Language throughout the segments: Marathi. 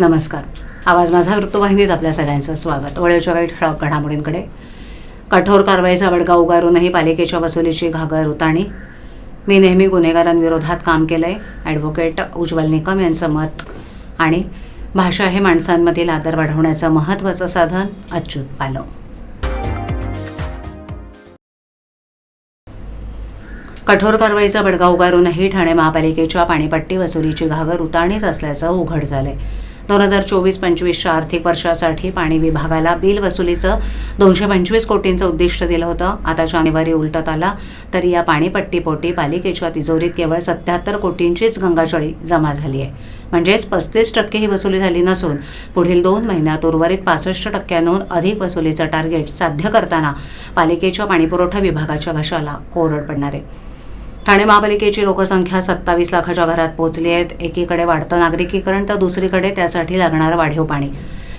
नमस्कार. आवाज माझा वृत्तवाहिनीत आपल्या सगळ्यांचं स्वागत. वळेच्या काही ठळक घडामोडींकडे. कठोर कारवाईचा बडगा उगारूनही पालिकेच्या वसुलीची घागर उताणी मी नेहमी गुन्हेगारांविरोधात काम केलं आहे ॲडव्होकेट उज्ज्वल निकम यांचं मत आणि भाषा हे माणसांमधील आदर वाढवण्याचं महत्त्वाचं साधन अच्युत पालव. कठोर कारवाईचा बडगा उगारूनही ठाणे महापालिकेच्या पाणीपट्टी वसुलीची घागर उताणीच असल्याचं उघड झालं आहे दोन हजार चोवीस पंचवीसच्या आर्थिक वर्षासाठी पाणी विभागाला बिल वसुलीचं दोनशे पंचवीस कोटींचं उद्दिष्ट दिलं होतं. आता जानेवारी उलटत आला तरी या पाणीपट्टीपोटी पालिकेच्या तिजोरीत केवळ सत्याहत्तर कोटींचीच गंगाजळी जमा झाली आहे. म्हणजेच पस्तीस टक्के ही वसुली झाली नसून पुढील दोन महिन्यात उर्वरित पासष्ट टक्क्यांहून अधिक वसुलीचं टार्गेट साध्य करताना पालिकेच्या पाणीपुरवठा विभागाच्या घशाला कोरड पडणार आहे. ठाणे महापालिकेची लोकसंख्या सत्तावीस लाखाच्या घरात पोहोचली आहेत एकीकडे वाढतं नागरिकीकरण तर दुसरीकडे त्यासाठी लागणारं वाढीव पाणी.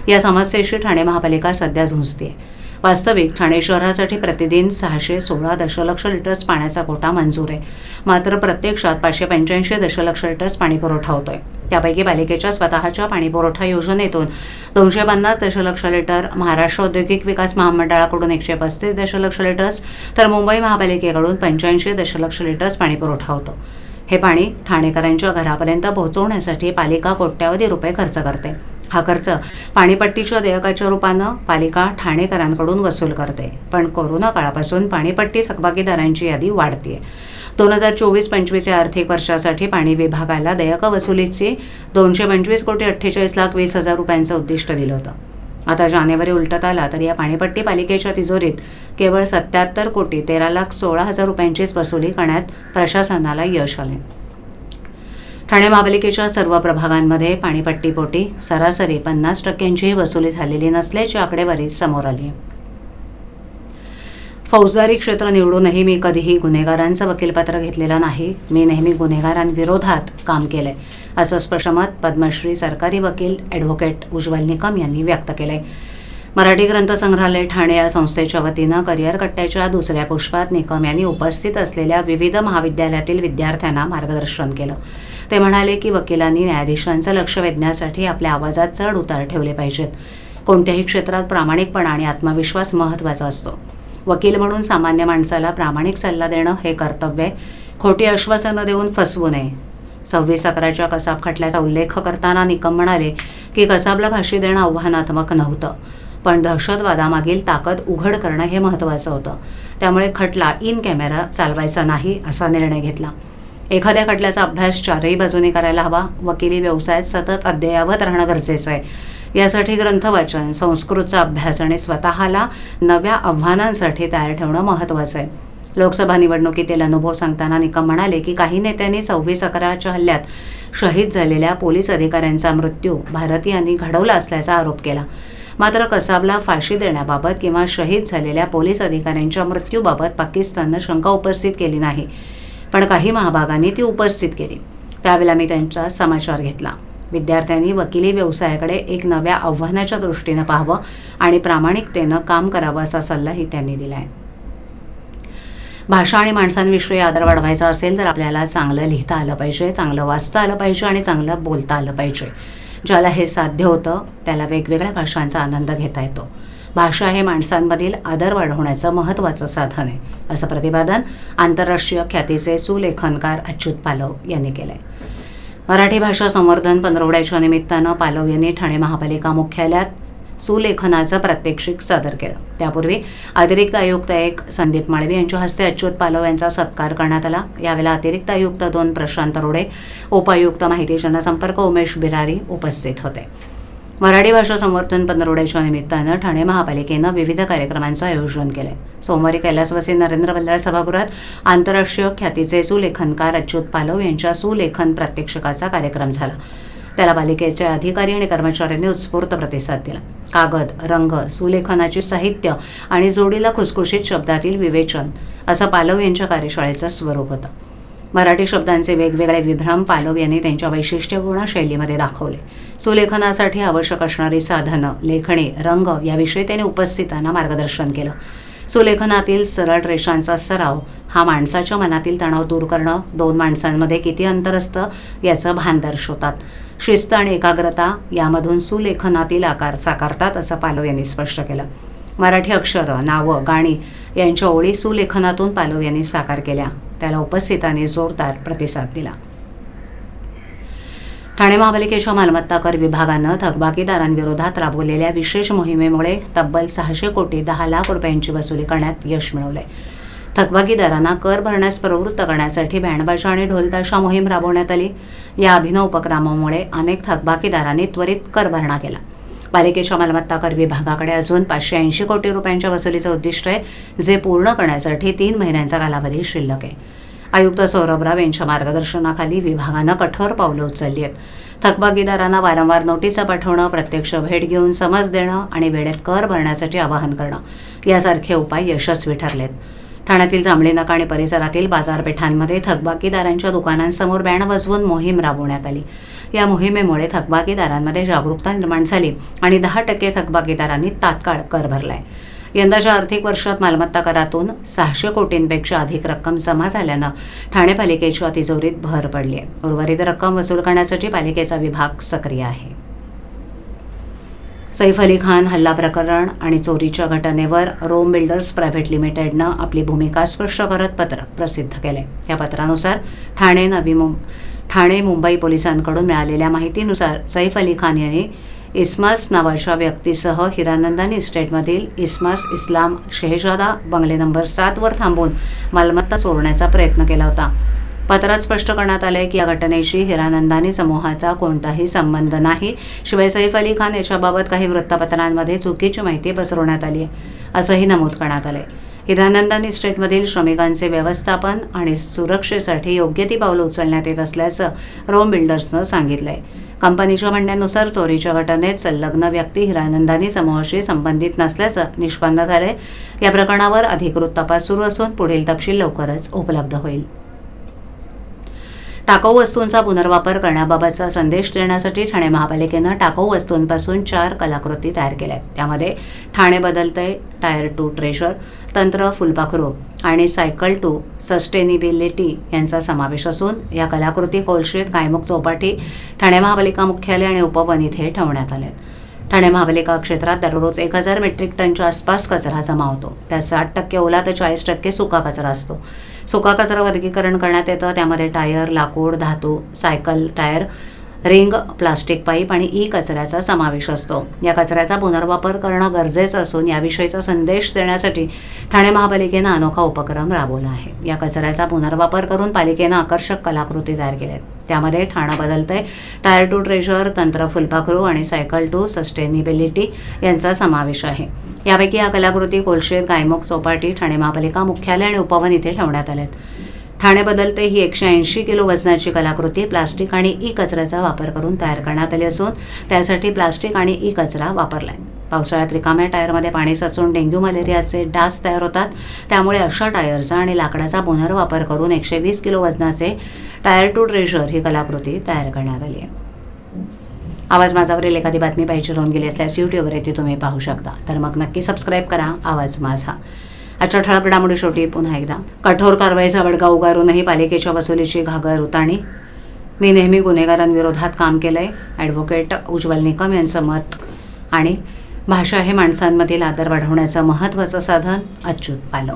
या समस्येशी ठाणे महापालिका सध्या झुंजते वास्तविक ठाणे शहरासाठी प्रतिदिन सहाशे सोळा दशलक्ष लिटर्स पाण्याचा कोटा मंजूर आहे. मात्र प्रत्यक्षात पाचशे पंच्याऐंशी दशलक्ष लिटर्स पाणी पुरवठा होतोय. त्यापैकी पालिकेच्या स्वतःच्या पाणीपुरवठा योजनेतून दोनशे पन्नास दशलक्ष लिटर महाराष्ट्र औद्योगिक विकास महामंडळाकडून एकशे पस्तीस दशलक्ष लिटर्स तर मुंबई महापालिकेकडून पंच्याऐंशी दशलक्ष लिटर्स पाणीपुरवठा होतो. हे पाणी ठाणेकरांच्या घरापर्यंत पोहोचवण्यासाठी पालिका कोट्यावधी रुपये खर्च करते. हा खर्च पाणीपट्टीच्या देयकाच्या रूपानं पालिका ठाणेकरांकडून वसूल करते. पण कोरोना काळापासून पाणीपट्टी थकबाकीदारांची यादी वाढते दोन हजार चोवीस पंचवीस या आर्थिक वर्षासाठी पाणी विभागाला देयक वसुलीची दोनशे पंचवीस कोटी अठ्ठेचाळीस लाख वीस हजार रुपयांचं उद्दिष्ट दिलं होतं. आता जानेवारी उलटत आला तर या पाणीपट्टी पालिकेच्या तिजोरीत केवळ सत्याहत्तर कोटी तेरा लाख सोळा हजार रुपयांचीच वसुली करण्यात प्रशासनाला यश आले ठाणे महापालिकेच्या सर्व प्रभागांमध्ये पाणीपट्टीपोटी सरासरी पन्नास टक्क्यांचीही वसुली झालेली नसल्याची आकडेवारी समोर आली. फौजदारी क्षेत्र निवडूनही मी कधीही गुन्हेगारांचं वकीलपत्र घेतलेलं नाही. मी नेहमी गुन्हेगारांविरोधात काम केलंय असं स्पष्ट मत पद्मश्री सरकारी वकील ॲडव्होकेट उज्ज्वल निकम यांनी व्यक्त केलंय. मराठी ग्रंथसंग्रहालय ठाणे या संस्थेच्या वतीनं करिअर कट्ट्याच्या दुसऱ्या पुष्पात निकम यांनी उपस्थित असलेल्या विविध महाविद्यालयातील विद्यार्थ्यांना मार्गदर्शन केलं. ते म्हणाले की वकिलांनी न्यायाधीशांचं लक्ष वेधण्यासाठी आपल्या आवाजात चढ उतार ठेवले पाहिजेत. कोणत्याही क्षेत्रात प्रामाणिकपणा आणि आत्मविश्वास महत्त्वाचा असतो. वकील म्हणून सामान्य माणसाला प्रामाणिक सल्ला देणं हे कर्तव्य खोटी आश्वासनं देऊन फसवू नये. सव्वीस अकराच्या कसाब खटल्याचा उल्लेख करताना निकम म्हणाले की कसाबला फाशी देणं आव्हानात्मक नव्हतं. पण दहशतवादामागील ताकद उघड करणं हे महत्त्वाचं होतं. त्यामुळे खटला इन कॅमेरा चालवायचा नाही असा निर्णय घेतला. एखाद्या खटल्याचा अभ्यास चारही बाजूने करायला हवा. वकिली व्यवसायात सतत अद्ययावत राहणं गरजेचं आहे. यासाठी ग्रंथवाचन संस्कृतचा अभ्यास आणि स्वतःला नव्या आव्हानांसाठी तयार ठेवणं महत्त्वाचं आहे. लोकसभा निवडणुकीतील अनुभव सांगताना निकम म्हणाले की काही नेत्यांनी सव्वीस अकराच्या हल्ल्यात शहीद झालेल्या पोलीस अधिकाऱ्यांचा मृत्यू भारतीयांनी घडवला असल्याचा आरोप केला. मात्र कसाबला फाशी देण्याबाबत किंवा शहीद झालेल्या पोलीस अधिकाऱ्यांच्या मृत्यूबाबत पाकिस्ताननं शंका उपस्थित केली नाही. पण काही महाभागांनी ती उपस्थित केली. त्यावेळेला मी त्यांचा समाचार घेतला. विद्यार्थ्यांनी वकिली व्यवसायाकडे एक नव्या आव्हानाच्या दृष्टीनं पाहावं आणि प्रामाणिकतेनं काम करावं असा सल्लाही त्यांनी दिला आहे भाषा आणि माणसांविषयी आदर वाढवायचा असेल तर आपल्याला चांगलं लिहिता आलं पाहिजे चांगलं वाचता आलं पाहिजे आणि चांगलं बोलता आलं पाहिजे. ज्याला हे साध्य होतं त्याला वेगवेगळ्या भाषांचा आनंद घेता येतो. भाषा हे माणसांमधील आदर वाढवण्याचं महत्त्वाचं साधन आहे असं प्रतिपादन आंतरराष्ट्रीय ख्यातीचे सुलेखनकार अच्युत पालव यांनी केलं आहे मराठी भाषा संवर्धन पंधरवड्याच्या निमित्तानं पालव यांनी ठाणे महापालिका मुख्यालयात सुलेखनाचं प्रात्यक्षिक सादर केलं. त्यापूर्वी अतिरिक्त आयुक्त एक संदीप माळवी यांच्या हस्ते अच्युत पालव यांचा सत्कार करण्यात आला. यावेळेला अतिरिक्त आयुक्त दोन प्रशांत रोडे उपायुक्त माहिती जनसंपर्क उमेश बिरारी उपस्थित होते. मराठी भाषा संवर्धन पंधरवड्याच्या निमित्तानं ठाणे महापालिकेनं विविध कार्यक्रमांचं आयोजन केलंय सोमवारी कैलासवासी नरेंद्र बल्लाळ सभागृहात आंतरराष्ट्रीय ख्यातीचे सुलेखनकार अच्युत पालव यांच्या सुलेखन प्रात्यक्षिकाचा कार्यक्रम झाला. त्याला पालिकेचे अधिकारी आणि कर्मचाऱ्यांनी उत्स्फूर्त प्रतिसाद दिला. कागद रंग सुलेखनाचे साहित्य आणि जोडीला खुसखुशीत शब्दातील विवेचन असं पालव यांच्या कार्यशाळेचं स्वरूप होतं. मराठी शब्दांचे वेगवेगळे विभ्रम पालव यांनी त्यांच्या वैशिष्ट्यपूर्ण शैलीमध्ये दाखवले. सुलेखनासाठी आवश्यक असणारी साधनं लेखणे रंग याविषयी त्यांनी उपस्थितांना मार्गदर्शन केलं. सुलेखनातील सरळ रेषांचा सराव हा माणसाच्या मनातील तणाव दूर करणं दोन माणसांमध्ये किती अंतर असतं याचं भान दर्शवतात. शिस्त आणि एकाग्रता यामधून सुलेखनातील आकार साकारतात असं पालव यांनी स्पष्ट केलं. मराठी अक्षरं नावं गाणी यांच्या ओळी सुलेखनातून पालव यांनी साकार केल्या. त्याला उपस्थितांनी जोरदार प्रतिसाद दिला. ठाणे महापालिकेच्या मालमत्ता कर विभागानं थकबाकीदारांविरोधात राबवलेल्या विशेष मोहिमेमुळे तब्बल सहाशे कोटी दहा लाख रुपयांची वसुली करण्यात यश मिळवलंय. थकबाकीदारांना कर भरण्यास प्रवृत्त करण्यासाठी बँडबाजा आणि ढोलताशा मोहीम राबवण्यात आली. या अभिनव उपक्रमामुळे अनेक थकबाकीदारांनी त्वरित कर भरणा केला. पालिकेच्या मालमत्ता कर विभागाकडे अजून पाचशे ऐंशी कोटी रुपयांच्या वसुलीचं उद्दिष्ट आहे जे पूर्ण करण्यासाठी तीन महिन्यांचा कालावधी शिल्लक आहे. आयुक्त सौरभ राव यांच्या मार्गदर्शनाखाली विभागानं कठोर पावलं उचलली आहेत. थकबाकीदारांना वारंवार नोटिसा पाठवणं प्रत्यक्ष भेट घेऊन समज देणं आणि वेळेत कर भरण्यासाठी आवाहन करणं यासारखे उपाय यशस्वी ठरलेत. ठाण्यातील जांभळी नाका आणि परिसरातील बाजारपेठांमध्ये थकबाकीदारांच्या दुकानांसमोर बॅन वाजवून मोहीम राबवण्यात आली. या मोहिमेमुळे थकबाकीदारांमध्ये जागरूकता निर्माण झाली आणि दहा टक्के थकबाकीदारांनी तात्काळ कर भरलाय. यंदाच्या आर्थिक वर्षात मालमत्ता करातून सहाशे कोटींपेक्षा अधिक रक्कम जमा झाल्यानं ठाणे पालिकेच्या तिजोरीत भर पडली आहे उर्वरित रक्कम वसूल करण्यासाठी पालिकेचा विभाग सक्रिय आहे. सैफ अली खान हल्ला प्रकरण आणि चोरीच्या घटनेवर रोम बिल्डर्स प्रायव्हेट लिमिटेडनं आपली भूमिका स्पष्ट करत पत्रक प्रसिद्ध केले. या पत्रानुसार ठाणे नवी मुं ठाणे मुंबई पोलिसांकडून मिळालेल्या माहितीनुसार सैफ अली खान यांनी इस्मास नावाच्या व्यक्तीसह हिरानंदानी इस्टेटमधील इस्मास इस्लाम शेहजादा बंगले नंबर सातवर थांबून मालमत्ता चोरण्याचा प्रयत्न केला होता. पत्रात स्पष्ट करण्यात आलंय की या घटनेशी हिरानंदानी समूहाचा कोणताही संबंध नाही. शिवाय सैफ अली खान याच्याबाबत काही वृत्तपत्रांमध्ये चुकीची माहिती पसरवण्यात आली आहे असंही नमूद करण्यात आलंय. हिरानंदानी इस्टेटमधील श्रमिकांचे व्यवस्थापन आणि सुरक्षेसाठी योग्य ती पावलं उचलण्यात येत असल्याचं रोम बिल्डर्सनं सांगितलंय. कंपनीच्या म्हणण्यानुसार चोरीच्या घटनेत संलग्न व्यक्ती हिरानंदानी समूहाशी संबंधित नसल्याचं निष्पन्न झालंय. या प्रकरणावर अधिकृत तपास सुरू असून पुढील तपशील लवकरच उपलब्ध होईल. टाकाऊ वस्तूंचा पुनर्वापर करण्याबाबतचा संदेश देण्यासाठी ठाणे महापालिकेनं टाकाऊ वस्तूंपासून चार कलाकृती तयार केल्या आहेत त्यामध्ये ठाणे बदलते टायर टू ट्रेशर तंत्र फुलपाखरू आणि सायकल टू सस्टेनेबिलिटी यांचा समावेश असून या कलाकृती कोळशेत कायमुख चौपाटी ठाणे महापालिका मुख्यालय आणि उपवन इथे ठेवण्यात आल्यात ठाणे महापालिका क्षेत्रात दररोज एक हजार मेट्रिक टनच्या आसपास कचरा जमा होतो. त्यात साठ टक्के ओला तर चाळीस टक्के सुका कचरा असतो. सुका कचरा वर्गीकरण करण्यात येतं. त्यामध्ये टायर लाकूड धातू cycle tyre ring plastic pipe आणि ई कचऱ्याचा समावेश असतो. या कचऱ्याचा पुनर्वापर करणं गरजेचं असून याविषयीचा संदेश देण्यासाठी ठाणे महापालिकेनं अनोखा उपक्रम राबवला आहे. या कचऱ्याचा पुनर्वापर करून पालिकेनं आकर्षक कलाकृती तयार केल्या आहेत. त्यामध्ये ठाणं बदलतंय टायर टू ट्रेजर तंत्र फुलपाखरू आणि सायकल टू सस्टेनेबिलिटी यांचा समावेश आहे. यापैकी या कलाकृती कोलशेत गायमुख चौपाटी ठाणे महापालिका मुख्यालय आणि उपवन इथे ठेवण्यात आल्यात ठाणे बदलते ही एकशे ऐंशी किलो वजनाची कलाकृती प्लास्टिक आणि ई कचऱ्याचा वापर करून तयार करण्यात आली असून त्यासाठी प्लास्टिक आणि ई कचरा वापरला आहे पावसाळ्यात रिकाम्या टायरमध्ये पाणी साचून डेंग्यू मलेरियाचे डास तयार होतात. त्यामुळे अशा टायरचा आणि लाकडाचा पुनर्वापर करून एकशे वीस किलो वजनाचे टायर टू ट्रेजर ही कलाकृती तयार करण्यात आली आहे. आवाज माझावरील एखादी बातमी पाहिजे राहून गेली असल्यास यूट्यूबवर येथे तुम्ही पाहू शकता. तर मग नक्की सबस्क्राईब करा. आवाज माझा. आजच्या ठळक घडामोडी शेवटी पुन्हा एकदा. कठोर कारवाईचा बडगा उगारूनही पालिकेच्या वसुलीची घागर उताणी मी नेहमी गुन्हेगारांविरोधात काम केलंय. ॲडव्होकेट उज्ज्वल निकम यांचं मत आणि भाषा हे माणसांमधील आदर वाढवण्याचं महत्त्वाचं साधन अच्युत पालव